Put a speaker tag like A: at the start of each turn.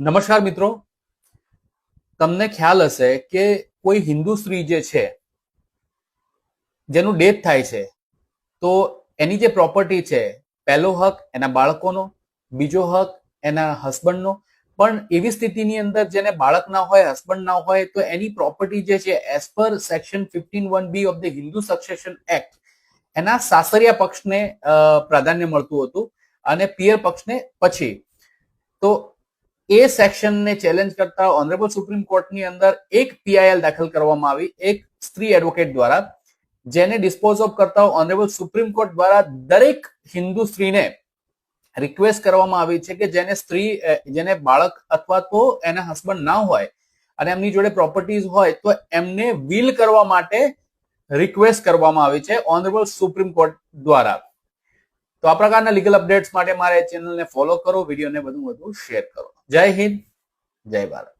A: નમસ્કાર મિત્રો. તમને ખ્યાલ હશે કે કોઈ હિન્દુ સ્ત્રી જે છે, જેનું ડેથ થાય છે, તો એની જે પ્રોપર્ટી છે, પહેલો હક એના બાળકોનો, બીજો હક એના હસબન્ડનો, પણ એવી સ્થિતિની અંદર જેને બાળક ના હોય, હસબન્ડ ના હોય, તો એની પ્રોપર્ટી જે છે as per section fifteen one B of the Hindu succession act એના સાસરિયા પક્ષને પ્રાધાન્ય મળતું હતું અને પિયર પક્ષને પછી. તો એ સેક્શનને ચેલેન્જ કરતા ઓનરેબલ સુપ્રીમ કોર્ટની અંદર એક પીઆઈએલ દાખલ કરવામાં આવી, એક સ્ત્રી એડવોકેટ દ્વારા, જેને ડિસ્પોઝ ઓફ કરતા ઓનરેબલ સુપ્રીમ કોર્ટ દ્વારા દરેક હિન્દુ સ્ત્રીને રિક્વેસ્ટ કરવામાં આવી છે કે જેને સ્ત્રી જેને બાળક અથવા તો એના હસબન્ડ ના હોય અને એમની જોડે પ્રોપર્ટીઝ હોય, તો એમને વિલ કરવા માટે રિક્વેસ્ટ કરવામાં આવી છે ઓનરેબલ સુપ્રીમ કોર્ટ દ્વારા. તો આ પ્રકારના લીગલ અપડેટ્સ માટે મારે ચેનલને ફોલો કરો, વિડીયોને વધુ વધુ શેર કરો. જય હિન્દ જય ભારત.